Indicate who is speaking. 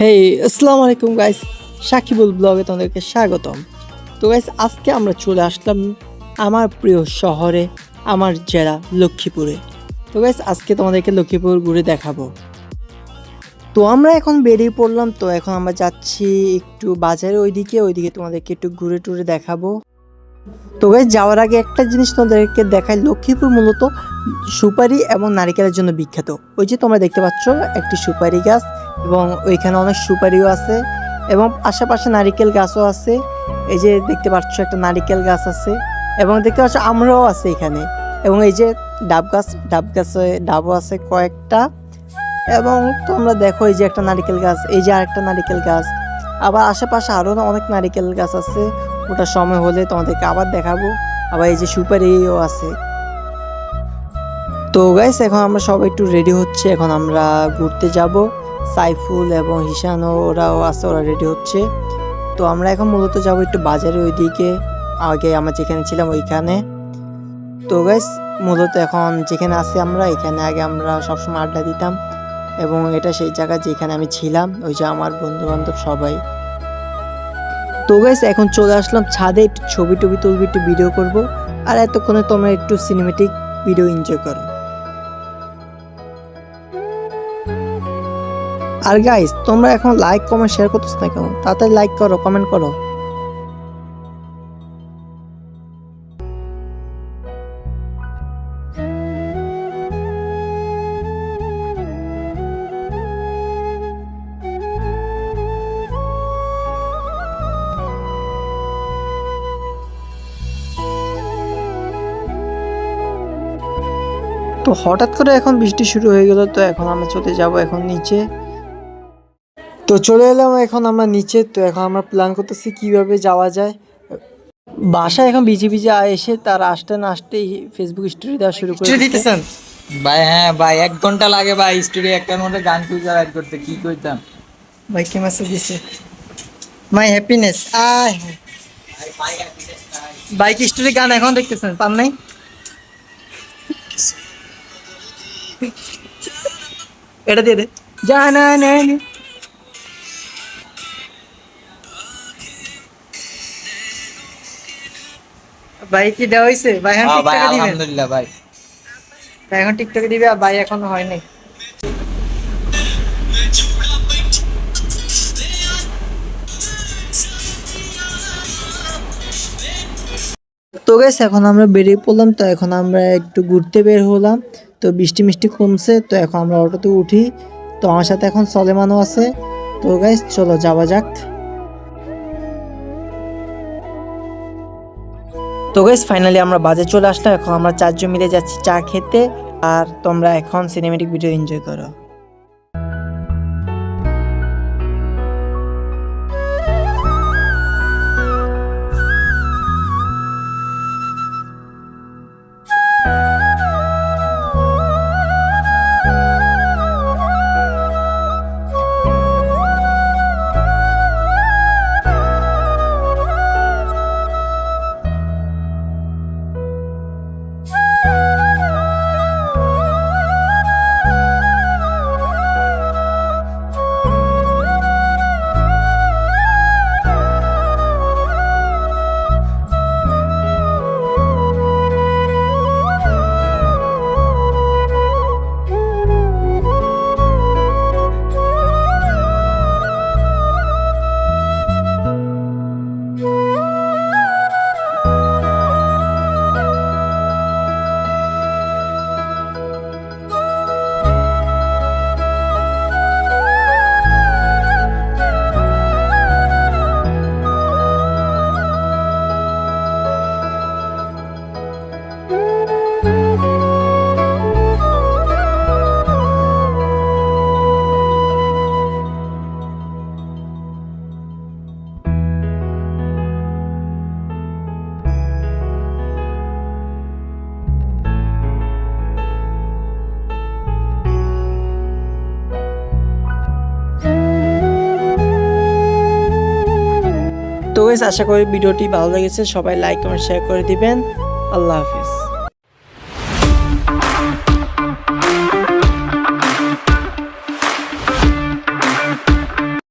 Speaker 1: হেই আসসালামু আলাইকুম গাইস সাকিবুল ব্লগে তোমাদেরকে স্বাগতম। তো গাইস আজকে আমরা চলে আসলাম আমার প্রিয় শহরে, আমার জেলা লক্ষ্মীপুরে। তো গাইস আজকে তোমাদেরকে লক্ষ্মীপুর ঘুরে দেখাবো। তো, আমরা এখন বেরিয়ে পড়লাম। তো, এখন আমরা যাচ্ছি একটু বাজারে ওইদিকে ওইদিকে তোমাদেরকে একটু ঘুরে টুরে দেখাবো। তো গাইস যাওয়ার আগে একটা জিনিস তোমাদেরকে দেখাই। লক্ষ্মীপুর মূলত সুপারি এবং নারিকেলের জন্য বিখ্যাত। ওই যে তোমরা দেখতে পাচ্ছ, একটি সুপারি গাছ। এবং ওইখানে অনেক সুপারিও আছে এবং আশেপাশে নারিকেল গাছও আছে। এই যে দেখতে পাচ্ছ একটা নারিকেল গাছ আছে এবং দেখতে পাচ্ছ আমরাও আছে এখানে। এবং এই যে ডাব গাছ, ডাব গাছে ডাবও আছে কয়েকটা। এবং তোমরা দেখো এই যে একটা নারিকেল গাছ, এই যে আরেকটা নারিকেল গাছ। আবার আশেপাশে আরও অনেক নারিকেল গাছ আছে। ওটা সময় হলে তোমাদেরকে আবার দেখাবো। আবার এই যে সুপারিও আছে। তো গাইস এখন আমরা সবাই একটু রেডি হচ্ছে। এখন আমরা ঘুরতে যাব। সাইফুল এবং হিসানও ওরাও আছে, ওরা রেডি হচ্ছে। তো আমরা এখন মূলত যাব একটু বাজারে ওইদিকে। আগে আমরা যেখানে ছিলাম ওইখানে। তো গাইস মূলত এখন যেখানে আছি আমরা, এখানে আগে আমরা সবসময় আড্ডা দিতাম। এবং এটা সেই জায়গা যেখানে আমি ছিলাম, ওই যে আমার বন্ধু বান্ধব সবাই। তো গাইস এখন চলে আসলাম ছাদে, একটু ছবি টবি তুলবি, একটু ভিডিও করব। আর এতক্ষণে তোমরা একটু সিনেমেটিক ভিডিও এনজয় করো। আর গাইস তোমরা এখন লাইক কমেন্ট শেয়ার করতেছ না কেন? তাড়াতাড়ি লাইক করো কমেন্ট করো। তো হঠাৎ করে এখন বৃষ্টি শুরু হয়ে গেল, তো এখন আমরা চলে যাব এখন নিচে। তো চলে এলাম এখন আমরা নিচে তো এখন আমরা প্ল্যান করতেছি কীভাবে যাওয়া যায়। বাসায় এখন বিজি বিজি এসে তার আসতে না আসতেই ফেসবুক স্টোরি দেওয়া শুরু করে
Speaker 2: দিতেছেন? ভাই হ্যাঁ ভাই এক ঘণ্টা লাগে ভাই স্টোরি একটার মধ্যে গান খুঁজে রাইড করতে কি করতাম
Speaker 1: ভাই কে মেসেজ দিছে? মাই হ্যাপিনেস আয়। বাইক স্টোরি গান এখন দেখতেছেন? পান নাই? এটা দিয়ে দে। জানা নেই ভাই কি দেওয়া হয়েছে ভাই এখন টিকটকে দিবেন?
Speaker 2: আলহামদুলিল্লাহ ভাই।
Speaker 1: ভাই এখন টিকটকে দিবে আর ভাই এখনও হয় নাই। তো গেছে এখন আমরা বেরিয়ে পড়লাম তো এখন আমরা একটু ঘুরতে বের হলাম। তো বৃষ্টি মিষ্টি কমছে তো এখন আমরা অটোতে উঠি। তো আমার সাথে এখন সলেমানও আছে। তো গাইস চলো যাওয়া যাক। তো গেস ফাইনালি আমরা বাজে চলে আসলাম। এখন আমরা চারজন মিলে যাচ্ছি চা খেতে, আর তোমরা এখন সিনেমেটিক ভিডিও এনজয় করো। আশা করি ভিডিওটি ভালো লেগেছে সবাই লাইক কমেন্ট শেয়ার করে দিবেন। আল্লাহ হাফিজ।